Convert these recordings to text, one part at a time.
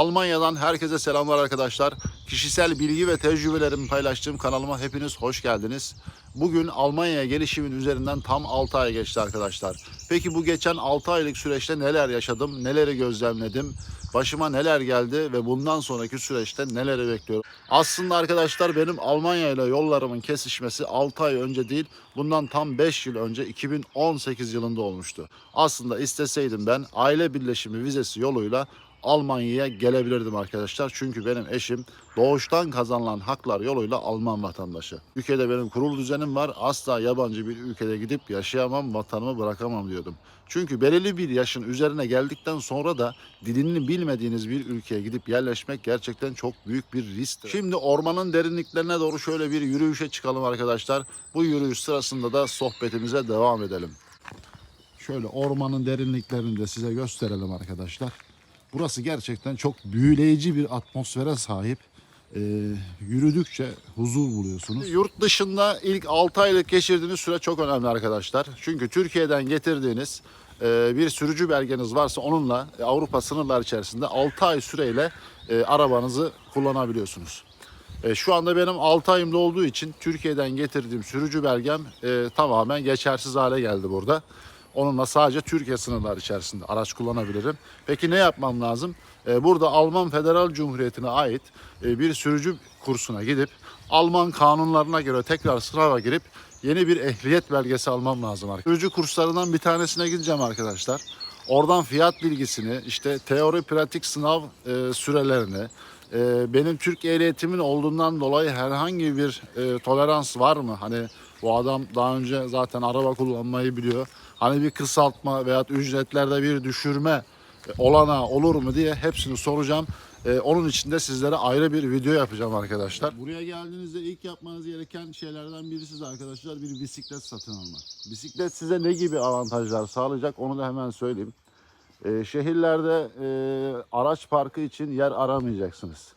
Almanya'dan herkese selamlar arkadaşlar. Kişisel bilgi ve tecrübelerimi paylaştığım kanalıma hepiniz hoş geldiniz. Bugün Almanya'ya gelişimin üzerinden tam 6 ay geçti arkadaşlar. Peki bu geçen 6 aylık süreçte neler yaşadım, neleri gözlemledim, başıma neler geldi ve bundan sonraki süreçte neleri bekliyorum? Aslında arkadaşlar benim Almanya ile yollarımın kesişmesi 6 ay önce değil, bundan tam 5 yıl önce 2018 yılında olmuştu. Aslında isteseydim ben aile birleşimi vizesi yoluyla Almanya'ya gelebilirdim arkadaşlar. Çünkü benim eşim doğuştan kazanılan haklar yoluyla Alman vatandaşı. Ülkede benim kurul düzenim var. Asla yabancı bir ülkede gidip yaşayamam, vatanımı bırakamam diyordum. Çünkü belirli bir yaşın üzerine geldikten sonra da dilini bilmediğiniz bir ülkeye gidip yerleşmek gerçekten çok büyük bir risk. Şimdi ormanın derinliklerine doğru şöyle bir yürüyüşe çıkalım arkadaşlar. Bu yürüyüş sırasında da sohbetimize devam edelim. Şöyle ormanın derinliklerini de size gösterelim arkadaşlar. Burası gerçekten çok büyüleyici bir atmosfere sahip. Ee, yürüdükçe huzur buluyorsunuz. Yurt dışında ilk 6 aylık geçirdiğiniz süre çok önemli arkadaşlar. Çünkü Türkiye'den getirdiğiniz e, bir sürücü belgeniz varsa onunla e, Avrupa sınırlar içerisinde 6 ay süreyle e, arabanızı kullanabiliyorsunuz. E, şu anda benim 6 ayımda olduğu için Türkiye'den getirdiğim sürücü belgem e, tamamen geçersiz hale geldi burada. Onunla sadece Türkiye sınırları içerisinde araç kullanabilirim. Peki ne yapmam lazım? E, burada Alman Federal Cumhuriyeti'ne ait e, bir sürücü kursuna gidip Alman kanunlarına göre tekrar sınava girip yeni bir ehliyet belgesi almam lazım. Sürücü kurslarından bir tanesine gideceğim arkadaşlar. Oradan fiyat bilgisini, işte teori pratik sınav e, sürelerini, e, benim Türk ehliyetimin olduğundan dolayı herhangi bir e, tolerans var mı? Hani bu adam daha önce zaten araba kullanmayı biliyor. Hani bir kısaltma veya ücretlerde bir düşürme e, olanağı olur mu diye hepsini soracağım. E, onun için de sizlere ayrı bir video yapacağım arkadaşlar. Buraya geldiğinizde ilk yapmanız gereken şeylerden birisi de arkadaşlar bir bisiklet satın almak. Bisiklet size ne gibi avantajlar sağlayacak onu da hemen söyleyeyim. E, şehirlerde e, araç parkı için yer aramayacaksınız.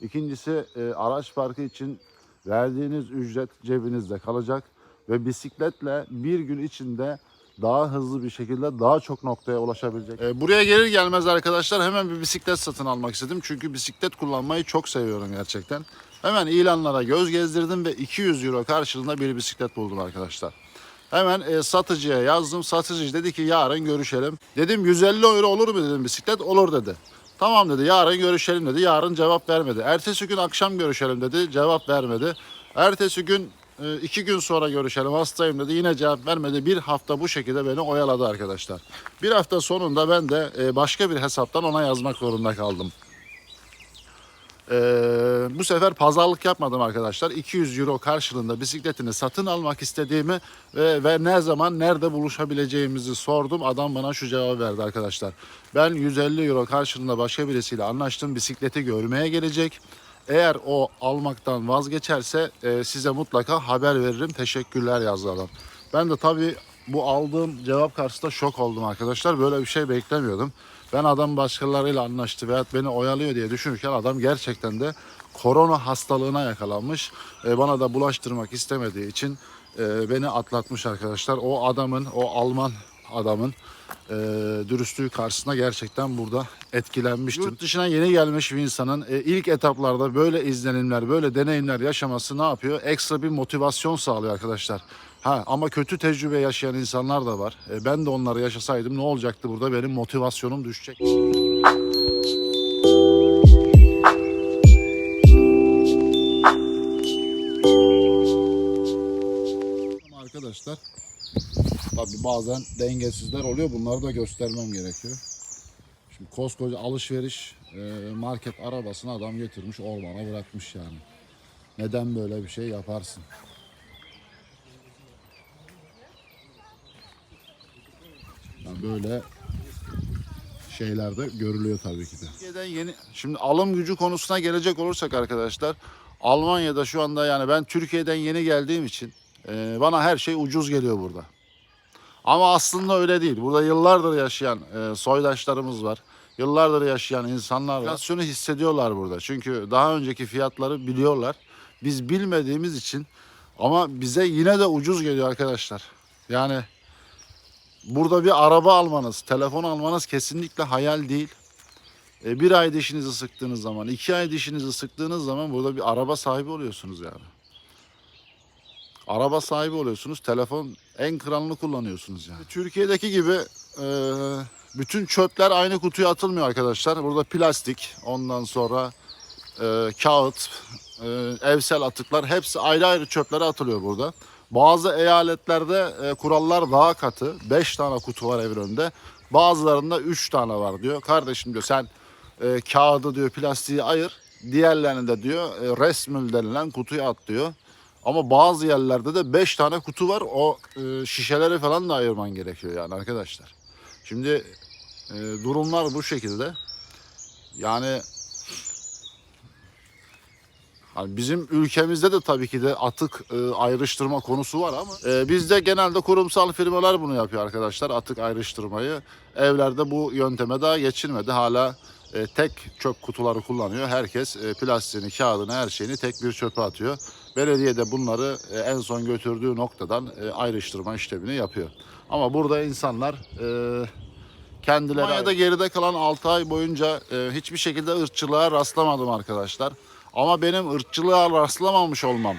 İkincisi e, araç parkı için verdiğiniz ücret cebinizde kalacak ve bisikletle bir gün içinde daha hızlı bir şekilde daha çok noktaya ulaşabilecek. E, buraya gelir gelmez arkadaşlar hemen bir bisiklet satın almak istedim. Çünkü bisiklet kullanmayı çok seviyorum gerçekten. Hemen ilanlara göz gezdirdim ve 200 euro karşılığında bir bisiklet buldum arkadaşlar. Hemen e, satıcıya yazdım. Satıcı dedi ki yarın görüşelim. Dedim 150 euro olur mu dedim bisiklet. Olur dedi. Tamam dedi yarın görüşelim dedi. Yarın cevap vermedi. Ertesi gün akşam görüşelim dedi. Cevap vermedi. Ertesi gün e, iki gün sonra görüşelim hastayım dedi. Yine cevap vermedi. Bir hafta bu şekilde beni oyaladı arkadaşlar. Bir hafta sonunda ben de e, başka bir hesaptan ona yazmak zorunda kaldım. Ee, bu sefer pazarlık yapmadım arkadaşlar. 200 euro karşılığında bisikletini satın almak istediğimi ve, ve ne zaman nerede buluşabileceğimizi sordum. Adam bana şu cevabı verdi arkadaşlar. Ben 150 euro karşılığında başka birisiyle anlaştım. Bisikleti görmeye gelecek. Eğer o almaktan vazgeçerse e, size mutlaka haber veririm. Teşekkürler yazdı adam. Ben de tabii bu aldığım cevap karşısında şok oldum arkadaşlar. Böyle bir şey beklemiyordum. Ben adam başkalarıyla anlaştı veya beni oyalıyor diye düşünürken adam gerçekten de korona hastalığına yakalanmış. E, bana da bulaştırmak istemediği için e, beni atlatmış arkadaşlar. O adamın, o Alman adamın e, dürüstlüğü karşısında gerçekten burada etkilenmiştim. Yurt dışına yeni gelmiş bir insanın e, ilk etaplarda böyle izlenimler, böyle deneyimler yaşaması ne yapıyor? Ekstra bir motivasyon sağlıyor arkadaşlar. Ha ama kötü tecrübe yaşayan insanlar da var. E, ben de onları yaşasaydım ne olacaktı burada? Benim motivasyonum düşecek. Arkadaşlar tabii bazen dengesizler oluyor. Bunları da göstermem gerekiyor. Şimdi koskoca alışveriş e, market arabasını adam getirmiş ormana bırakmış yani. Neden böyle bir şey yaparsın? Yani böyle şeylerde görülüyor tabii ki de. Türkiye'den yeni şimdi alım gücü konusuna gelecek olursak arkadaşlar Almanya'da şu anda yani ben Türkiye'den yeni geldiğim için e, bana her şey ucuz geliyor burada. Ama aslında öyle değil. Burada yıllardır yaşayan e, soydaşlarımız var. Yıllardır yaşayan insanlar var. Enflasyonu hissediyorlar burada. Çünkü daha önceki fiyatları biliyorlar. Biz bilmediğimiz için ama bize yine de ucuz geliyor arkadaşlar. Yani burada bir araba almanız, telefon almanız kesinlikle hayal değil. E, bir ay dişinizi sıktığınız zaman, iki ay dişinizi sıktığınız zaman burada bir araba sahibi oluyorsunuz yani. Araba sahibi oluyorsunuz. Telefon en kralını kullanıyorsunuz yani. Türkiye'deki gibi e, bütün çöpler aynı kutuya atılmıyor arkadaşlar. Burada plastik, ondan sonra e, kağıt, e, evsel atıklar hepsi ayrı ayrı çöplere atılıyor burada. Bazı eyaletlerde e, kurallar daha katı. 5 tane kutu var evin önünde. Bazılarında 3 tane var diyor. Kardeşim diyor sen e, kağıdı diyor plastiği ayır. Diğerlerini de diyor e, resmül denilen kutuya at diyor. Ama bazı yerlerde de 5 tane kutu var. O e, şişeleri falan da ayırman gerekiyor yani arkadaşlar. Şimdi e, durumlar bu şekilde. Yani Hani bizim ülkemizde de tabii ki de atık e, ayrıştırma konusu var ama e, bizde genelde kurumsal firmalar bunu yapıyor arkadaşlar atık ayrıştırmayı. Evlerde bu yönteme daha geçilmedi. Hala e, tek çöp kutuları kullanıyor. Herkes e, plastiğini, kağıdını, her şeyini tek bir çöpe atıyor. Belediye de bunları e, en son götürdüğü noktadan e, ayrıştırma işlemini yapıyor. Ama burada insanlar e, kendileri... Almanya'da geride kalan 6 ay boyunca e, hiçbir şekilde ırkçılığa rastlamadım arkadaşlar. Ama benim ırkçılığa rastlamamış olmam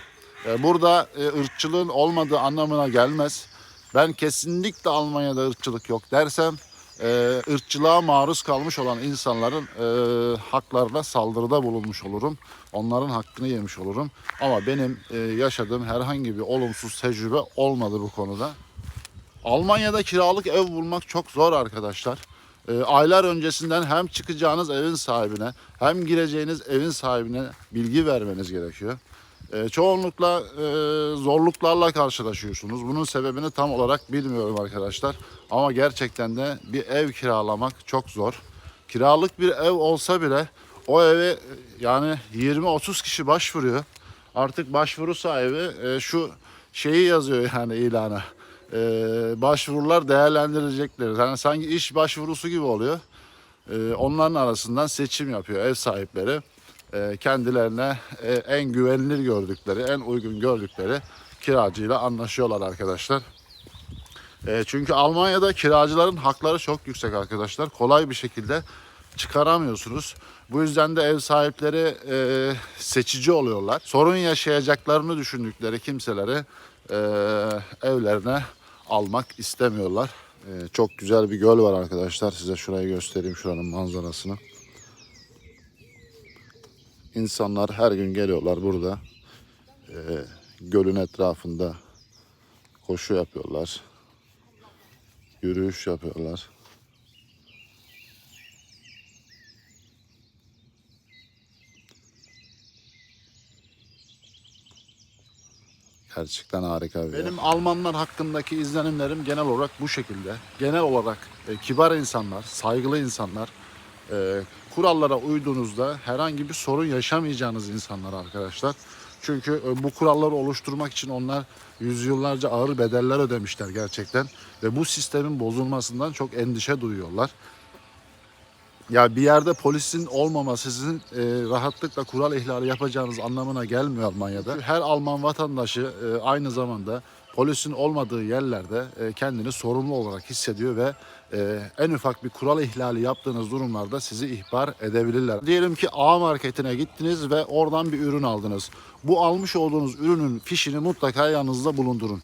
e, burada e, ırkçılığın olmadığı anlamına gelmez. Ben kesinlikle Almanya'da ırkçılık yok dersem e, ırkçılığa maruz kalmış olan insanların e, haklarına saldırıda bulunmuş olurum. Onların hakkını yemiş olurum. Ama benim e, yaşadığım herhangi bir olumsuz tecrübe olmadı bu konuda. Almanya'da kiralık ev bulmak çok zor arkadaşlar. E, aylar öncesinden hem çıkacağınız evin sahibine hem gireceğiniz evin sahibine bilgi vermeniz gerekiyor. E, çoğunlukla e, zorluklarla karşılaşıyorsunuz. Bunun sebebini tam olarak bilmiyorum arkadaşlar. Ama gerçekten de bir ev kiralamak çok zor. Kiralık bir ev olsa bile o eve yani 20-30 kişi başvuruyor. Artık başvuru sahibi e, şu şeyi yazıyor yani ilana. E, başvurular değerlendirilecekleri. Yani sanki iş başvurusu gibi oluyor. E, onların arasından seçim yapıyor ev sahipleri. E, kendilerine e, en güvenilir gördükleri, en uygun gördükleri kiracıyla anlaşıyorlar arkadaşlar. E, çünkü Almanya'da kiracıların hakları çok yüksek arkadaşlar. Kolay bir şekilde çıkaramıyorsunuz. Bu yüzden de ev sahipleri seçici oluyorlar. Sorun yaşayacaklarını düşündükleri kimseleri evlerine almak istemiyorlar. Çok güzel bir göl var arkadaşlar. Size şurayı göstereyim şuranın manzarasını. İnsanlar her gün geliyorlar burada. E, gölün etrafında koşu yapıyorlar. Yürüyüş yapıyorlar. Gerçekten harika bir Benim Almanlar hakkındaki izlenimlerim genel olarak bu şekilde. Genel olarak e, kibar insanlar, saygılı insanlar, e, kurallara uyduğunuzda herhangi bir sorun yaşamayacağınız insanlar arkadaşlar. Çünkü e, bu kuralları oluşturmak için onlar yüzyıllarca ağır bedeller ödemişler gerçekten. Ve bu sistemin bozulmasından çok endişe duyuyorlar. Ya bir yerde polisin olmaması sizin e, rahatlıkla kural ihlali yapacağınız anlamına gelmiyor Almanya'da. Her Alman vatandaşı e, aynı zamanda polisin olmadığı yerlerde e, kendini sorumlu olarak hissediyor ve e, en ufak bir kural ihlali yaptığınız durumlarda sizi ihbar edebilirler. Diyelim ki A marketine gittiniz ve oradan bir ürün aldınız. Bu almış olduğunuz ürünün fişini mutlaka yanınızda bulundurun.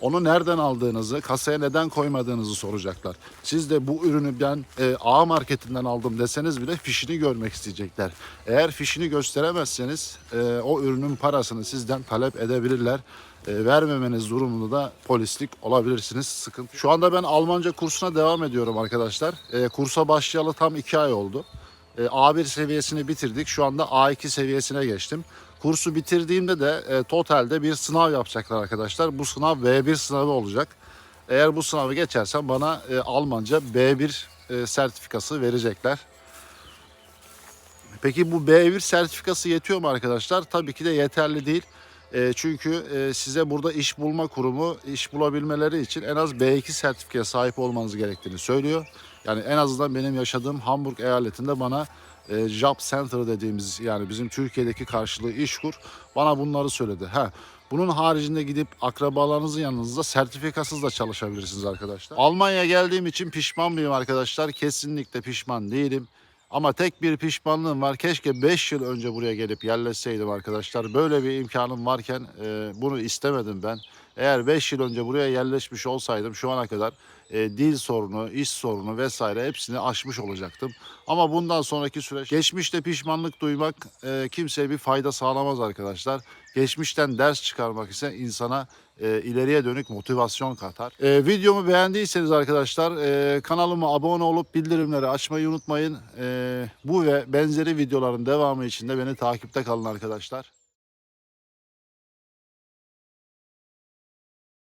Onu nereden aldığınızı, kasaya neden koymadığınızı soracaklar. Siz de bu ürünü ben e, A marketinden aldım deseniz bile fişini görmek isteyecekler. Eğer fişini gösteremezseniz e, o ürünün parasını sizden talep edebilirler. E, vermemeniz durumunda da polislik olabilirsiniz. Sıkıntı. Şu anda ben Almanca kursuna devam ediyorum arkadaşlar. E, kursa başlayalı tam iki ay oldu. E, A1 seviyesini bitirdik. Şu anda A2 seviyesine geçtim. Kursu bitirdiğimde de totalde bir sınav yapacaklar arkadaşlar. Bu sınav B1 sınavı olacak. Eğer bu sınavı geçersem bana Almanca B1 e, sertifikası verecekler. Peki bu B1 sertifikası yetiyor mu arkadaşlar? Tabii ki de yeterli değil. E, çünkü e, size burada iş bulma kurumu iş bulabilmeleri için en az B2 sertifikaya sahip olmanız gerektiğini söylüyor. Yani en azından benim yaşadığım Hamburg eyaletinde bana e, Job Center dediğimiz yani bizim Türkiye'deki karşılığı İşkur bana bunları söyledi. Ha, bunun haricinde gidip akrabalarınızın yanınızda sertifikasız da çalışabilirsiniz arkadaşlar. Almanya'ya geldiğim için pişman mıyım arkadaşlar? Kesinlikle pişman değilim. Ama tek bir pişmanlığım var. Keşke 5 yıl önce buraya gelip yerleşseydim arkadaşlar. Böyle bir imkanım varken e, bunu istemedim ben. Eğer 5 yıl önce buraya yerleşmiş olsaydım şu ana kadar e, dil sorunu, iş sorunu vesaire hepsini aşmış olacaktım. Ama bundan sonraki süreç geçmişte pişmanlık duymak e, kimseye bir fayda sağlamaz arkadaşlar. Geçmişten ders çıkarmak ise insana e, ileriye dönük motivasyon katar. E, videomu beğendiyseniz arkadaşlar e, kanalıma abone olup bildirimleri açmayı unutmayın. E, bu ve benzeri videoların devamı için de beni takipte kalın arkadaşlar.